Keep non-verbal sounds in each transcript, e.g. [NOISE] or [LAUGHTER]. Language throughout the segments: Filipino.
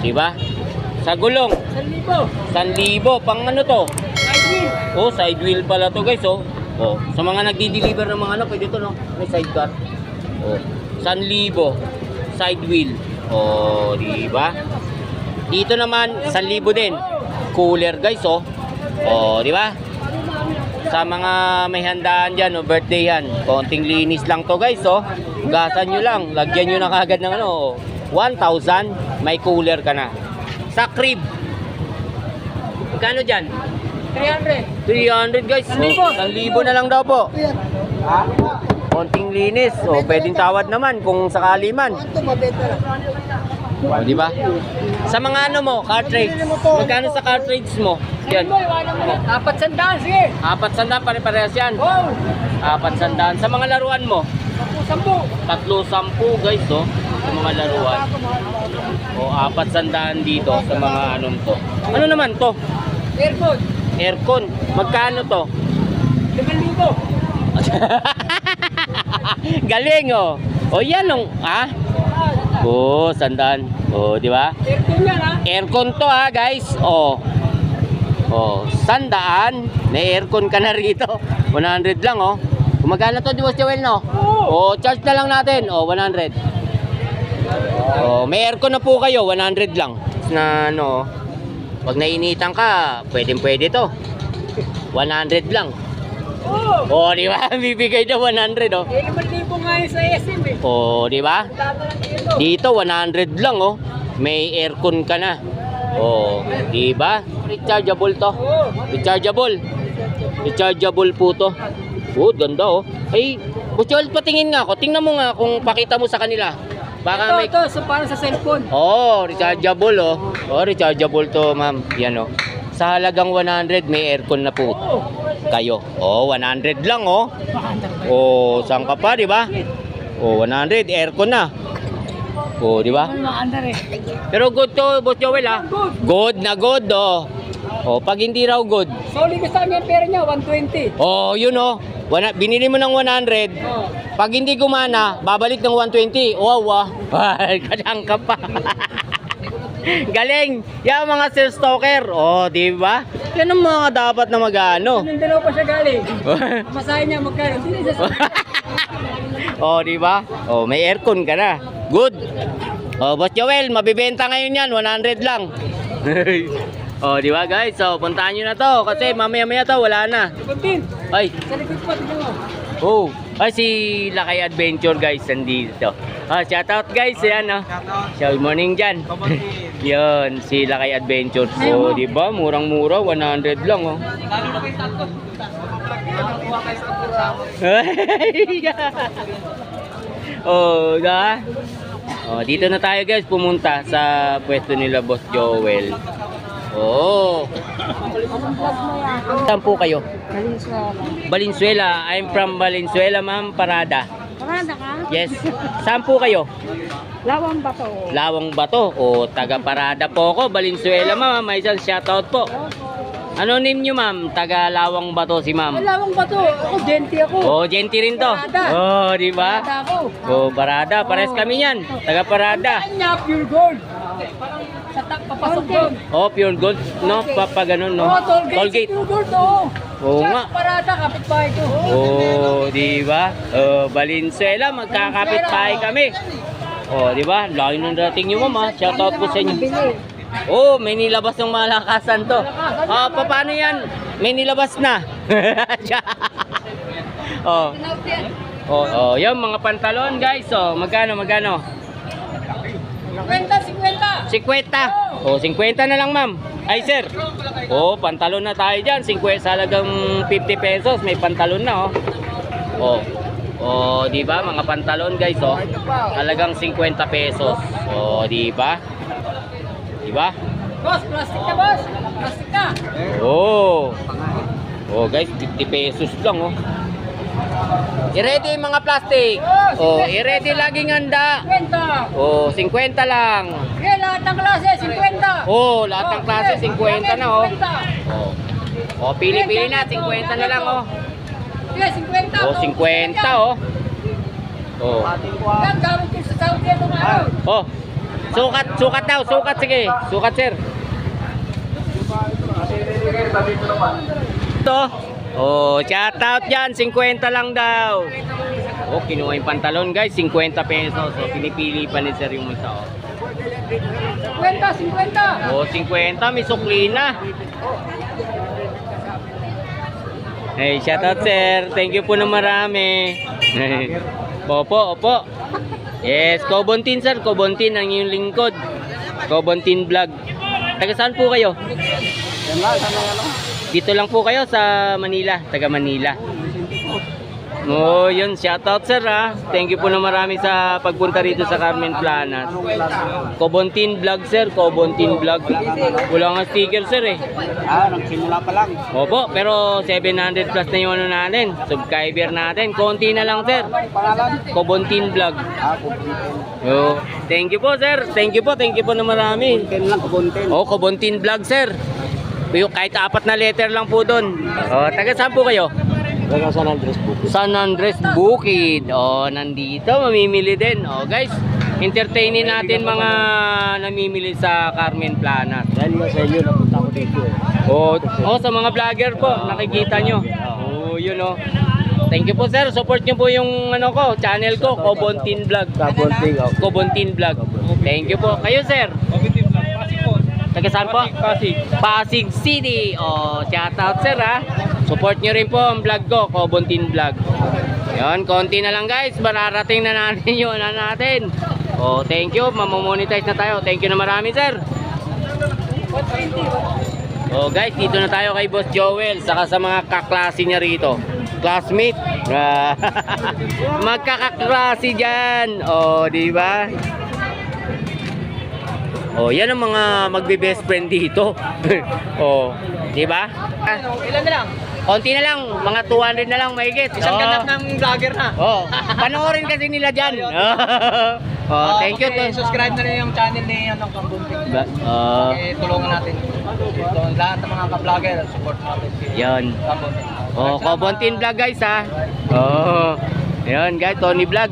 di ba? Sa gulong, 1,000. Pang ano to? Oh, side wheel pala to guys, oh. Oh, sa mga nagdi-deliver ng mga ano, pwede to no. May sidecar. Oh, 1,000 side wheel. Oh, di ba? Dito naman 1,000 din. Cooler guys, oh. Oh, di ba? Sa mga may handaan dyan, oh, birthday yan. Konting linis lang to guys, oh. Gasan nyo lang. Lagyan nyo na kagad ng ano, oh. 1,000, may cooler ka na. Sa crib. Magkano dyan? 300. 300 guys. Oh, 1,000 na lang daw po. Konting linis. O, pwedeng tawad naman kung sakali man. O, di ba? Sa mga ano mo, cartridge. Magkano sa cartridge mo? Yan. Apat sandaan, sige. Apat sandaan, pare-parehas yan. Apat sandaan. Sa mga laruan mo, Sampu. tatlo sampu guys, oh. Sa mga laruan. O, apat sandaan dito sa mga anong to. Ano naman to? Airpod. Aircon. Magkano to? 5,000. [LAUGHS] Galing oh. O yan oh. Ha? Oh, sandaan. Oh, di ba? Aircon yan, ha? Aircon to ha, guys. Oh. Oh, sandaan. May aircon ka na rito. [LAUGHS] 100 lang oh. Gumagana to, di ba, Joel, no? Oh, charge na lang natin. Oh, 100. Oh, may aircon na po kayo, 100 lang. Na ano, pag nainitan ka, pwedeng pwede to. 100 lang. Oo. Oh, di ba? [LAUGHS] Bibigay na 100 oh. Eh, 5,000 nga yun sa SM, eh. Oh, di ba? Dito. Dito 100 lang oh. May aircon ka na. Oh, di ba? Rechargeable to. Oo. Rechargeable. Rechargeable po to. Oh, ganda oh. Ay, Buchol, patingin nga ako. Tingnan mo nga kung pakita mo sa kanila. Baka Ito, may... ito, so parang sa cellphone. Oh, rechargeable oh. Oh, rechargeable to, ma'am. Yan oh. Sa halagang 100, may aircon na po Oo. kayo. Oh, 100 lang oh. Oh, saan ka pa, di ba? Oh, 100, aircon na. Oh, di ba? Eh. Pero good to, Boss Joel ha. Good. Na good oh. Oh, pag hindi raw good. Solid sa amin yung pera niya, 120. Oh, yun oh. Wana, binili mo ng 100. Oo. Pag hindi gumana, babalik ng 120. Wow, wow. [LAUGHS] Ay, kadang ka pa. [LAUGHS] Galing. Yan mga sales stalker. Oh, di ba? Yan ang mga dapat na magano. Mindanao pa siya galing. [LAUGHS] Masahe niya magkano. Oh, di ba? Oh, may aircon ka na. Good. Oh, Boss Joel, mabibenta ngayon yan, 100 lang. oh, di ba guys? So, puntahan nyo na to kasi mamaya-maya to wala na. Kuntin. Ay, Sa likod pa, tignan mo. oh. Ay, si Lakay Adventure guys, nandito. Ah, shout out guys, yan oh. Good morning dyan. [LAUGHS] Yun, si Lakay Adventure. So, di ba? Murang-mura, 100 lang oh. [LAUGHS] oh, da. Oh, dito na tayo guys pumunta sa pwesto nila Boss Joel. Oh. Saan po kayo? Valenzuela. I'm from Valenzuela, ma'am. Parada. Parada ka? Yes. Saan po kayo? Lawang ba to? Lawang Bato. O, taga Parada po ako. Valenzuela, ma'am. May isang shoutout po. Ano name nyo, ma'am? Taga Lawang Bato si ma'am. Lawang ba to? Ako, genti ako. Oh, Genti rin to. Parada. Oh, di ba? Parada ako. Oh, Parada. Pares kami yan. Taga Parada. Kanya, pure gold. Sa tak, papasok doon. Oh, pure gold. No, papa ganun, no? Oo, toll gate. Tollgate. Pure gold, oo. Oo nga. Parada, kapitbahay ko. Oh, di ba? Oh, Valenzuela, magkakapit tayo kami. Oh, di ba? Laki ng dating nyo, ma'am. ha? Shoutout po sa inyo. Oh, may nilabas ng malakasan to. Ah, pa- paano yan? May nilabas na. oh. Oh, oh, yung mga pantalon, guys. Oh, magkano, magkano? 50, 50. 50. Oh, 50 na lang, ma'am. Ay, sir. Oh, pantalon na tayo diyan. 50 sa halagang 50 pesos. May pantalon na, oh. Oh. Oh, di ba? Mga pantalon, guys, oh. Halagang 50 pesos. Oh, di ba? Di ba? Boss, plastic na, boss. Plastic na. Oh. Oh, guys, 50 pesos lang, oh. I-ready yung mga plastic. Oh, i-ready laging handa. 50. Oh, 50 lang. Lahat ng klase, 50. Oh, lahat ng klase 50 na, oh. 50. Oh. Oh, pili-pili na, 50 na lang, oh. Kaya 50. Oh, 50, oh. Oh. Yan, gamit yung sa Saudi ito nga. Oh. Sukat, sukat daw, sukat sige. Sukat, sir. Ito. Oh, shout out dyan. 50 lang daw. Oh, kinuha yung pantalon guys. 50 pesos. So, pinipili pa ni sir yung isa. Oh. 50, 50. Oh, 50. May sukli na. Hey, shout out sir. Thank you po na marami. [LAUGHS] opo, opo. Yes, Kobontin sir. Kobontin ang inyong lingkod. Kobontin vlog. Taga saan po kayo? Dito lang po kayo sa Manila, taga Manila. Oh, yun, shout out sir ha. Thank you po na marami sa pagpunta rito sa Carmen Planas. Kobontin vlog sir, Kobontin vlog. Wala nga sticker sir eh. Ah, nagsimula pa lang. Opo, pero 700 plus na yung ano natin. Subscriber natin. Konti na lang sir. Kobontin vlog. Ah. Oh, thank you po sir. Thank you po, thank you po na marami. Kukuntin lang, kukuntin. Oh, Kobontin vlog sir. Yung kahit apat na letter lang po doon. Oh, taga saan po kayo? Taga San Andres po. San Andres Bukid. Oh, nandito mamimili din. Oh, guys, entertainin natin mga namimili sa Carmen Planas. Dahil nga sa inyo, napunta ko dito. eh. Oh, oh sa mga vlogger po, nakikita nyo. Oh, yun oh. Thank you po sir. Support nyo po yung ano ko, channel ko, Kobontin Vlog. Kukuntin ako. Kobontin Vlog. Thank you po. Kayo sir. Taga saan po? Pasig. Pasig City. Oh, shout out sir ha. Support nyo rin po ang vlog ko, Kobontin Vlog. Yan, konti na lang guys. Mararating na natin [LAUGHS] yun na natin. Oh, thank you. Mamomonetize na tayo. Thank you na marami sir. Oh guys, dito na tayo kay Boss Joel saka sa mga kaklase niya rito. Classmate. [LAUGHS] Magkakaklase diyan. Oh, di ba? Oh, yan ang mga magbe-best friend dito. [LAUGHS] oh, di ba? Ilan na lang? Konti na lang, mga 200 na lang mahigit. Isang oh. ganap ng vlogger na. Oh, panoorin kasi nila diyan. [LAUGHS] oh, thank you to. subscribe na rin yung channel ni ano, Kambunting. Ba- oh, Eh, tulungan natin. Ito, lahat ng mga ka-vlogger, support natin si yan. Kambunting. Oh, Kobontin Vlog guys ha. Oh. Ayun guys, Tony Vlog.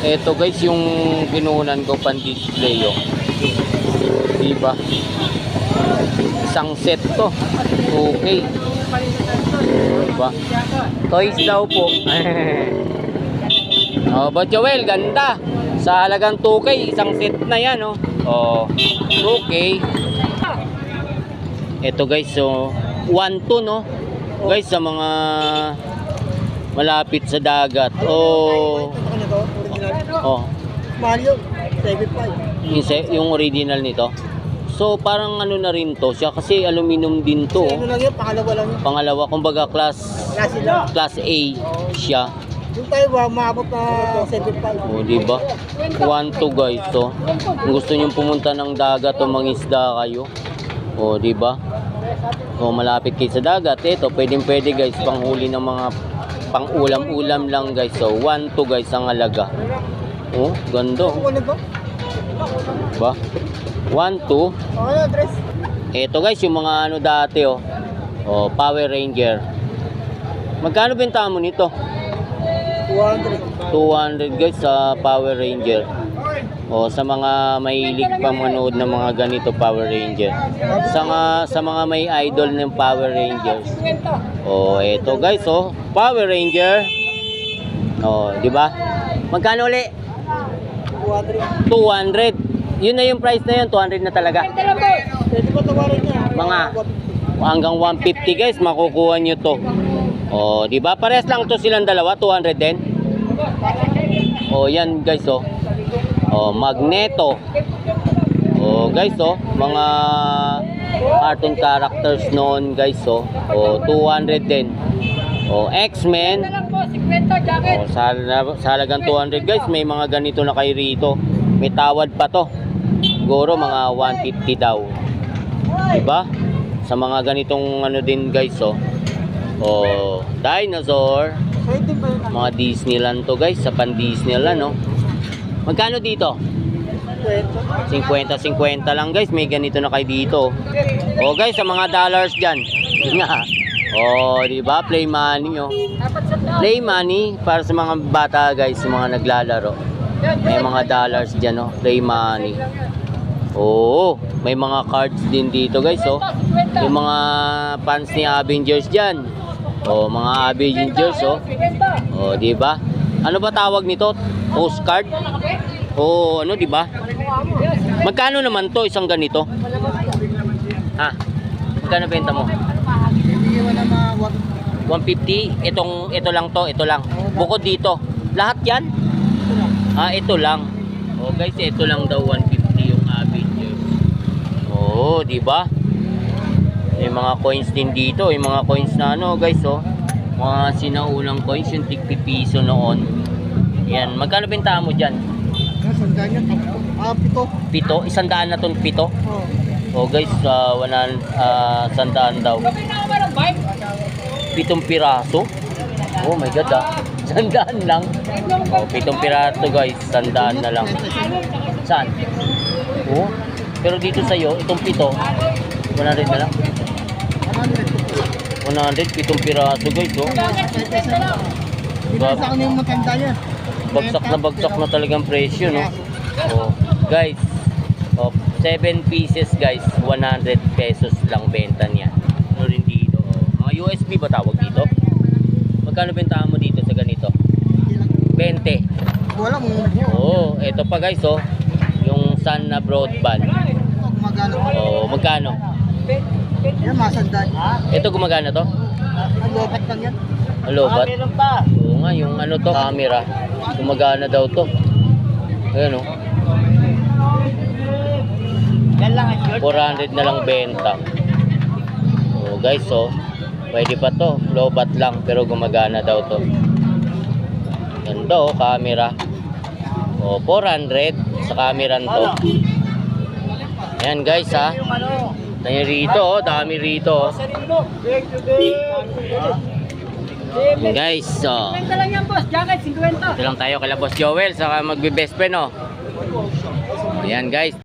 Ito guys yung kinunan ko pan display oh. Diba? Isang set to. Okay. Diba? Toys daw po. [LAUGHS] oh, but Joel, ganda. Sa halagang 2K, isang set na yan oh. Oh, 2K. Ito guys, so 1 to no. Guys sa mga malapit sa dagat. Oh, oh. Mario, 7.5. Yung, original nito. So parang ano na rin to siya kasi aluminum din to. Ano oh. lang yun, pangalawa lang yun. Pangalawa kumbaga class Klase lang. class A siya. Yung tayo ba, maabot na 7.5. O di ba? 1 to guys so. Kung gusto niyo pumunta ng dagat o mangisda kayo. O di ba? O malapit kayo sa dagat, ito pwedeng pwede guys panghuli ng mga pang ulam-ulam lang guys. So 1 to guys ang halaga. Oh, ganda. oh. Ano ba? Ba? 1 to Ano address? Ito guys, yung mga ano dati oh. Oh, Power Ranger. Magkano benta mo nito? 200. 200 guys sa Power Ranger. O sa mga mahilig pa manood ng mga ganito Power Ranger. Sa mga sa mga may idol ng Power Rangers. O eto guys oh, Power Ranger. O, di ba? Magkano uli? 200. 200. Yun na yung price na yun, 200 na talaga. Mga hanggang 150 guys makukuha nyo to. O, di ba? Pares lang to silang dalawa, 200 din. O, yan guys oh. O, magneto. O, guys oh, mga cartoon characters noon guys oh. O, 200 din. O, X-Men. lang po, 50 jacket. O, sa, sa halagang 200 guys, may mga ganito na kayo rito. May tawad pa to. Siguro mga 150 daw. Diba? Sa mga ganitong ano din guys, oh. Oh, dinosaur. Ba? Mga Disneyland to guys, sa pan Disneyland, no? Magkano dito? Pwede. 50-50 lang guys, may ganito na kayo dito. Oh guys, sa mga dollars. Yun nga. Oh, di ba? Play money, oh. Sa. Play money para sa mga bata, guys, yung mga naglalaro. May mga dollars dyan, oh. Play money. Oo, may mga cards din dito, guys, oh. Yung mga fans ni Avengers dyan. Oh, mga Avengers, oh. Oh, di ba? Ano ba tawag nito? Postcard? Oh, ano, di ba? Magkano naman to isang ganito? Ha? Magkano benta mo? Hindi mo na ma... 150. Itong ito lang to, ito lang. Bukod dito. Lahat 'yan? Ah, ito lang. Oh, guys, ito lang daw 150 yung Avengers. Oh, di ba? May mga coins din dito, yung mga coins na ano, guys, oh. Mga sinaunang coins yung tigpi piso noon. Yan, magkano benta mo diyan? Sandaan yan. Ah, pito. Pito, isang daan na tong pito. Oh. Oh, guys, uh, wanan ah, sandaan daw. Pitong piraso. Oh my god, ah. [LAUGHS] Sandaan lang. Oh, pitong piraso guys, sandaan na lang. Saan? Oh, pero dito sa'yo, itong pito, 100 na lang. 100, pitong piraso guys, oh. Sa akin yung matanda yan. Bagsak na bagsak na talagang presyo, no? Oh, guys, oh, 7 pieces guys, 100 pesos lang benta niya. Ano rin dito, oh. Mga USB ba tawag dito? Magkano bentahan mo dito sa ganito? 20. Wala mo. Oh, ito pa guys, oh. Sun na broadband. Gumagana. Oh, magkano? Yan, masandaan. Ito gumagana to? Ang lobat lang yan. Alobat? meron pa. Oo nga, yung ano to, camera. Gumagana daw to. Ayan oh. Yan lang ang 400 na lang benta. Oh, guys, oh. Pwede pa to. Lobat lang, pero gumagana daw to. Ganda oh, camera. Oh, 400 sa camera to. Ayan guys, ha. Tayo rito, oh. Dami rito. Ayan, Guys. 50 lang yan, boss. Jacket, 50. Ito lang tayo kala Boss Joel, saka magbe-best friend, oh. Ayan guys.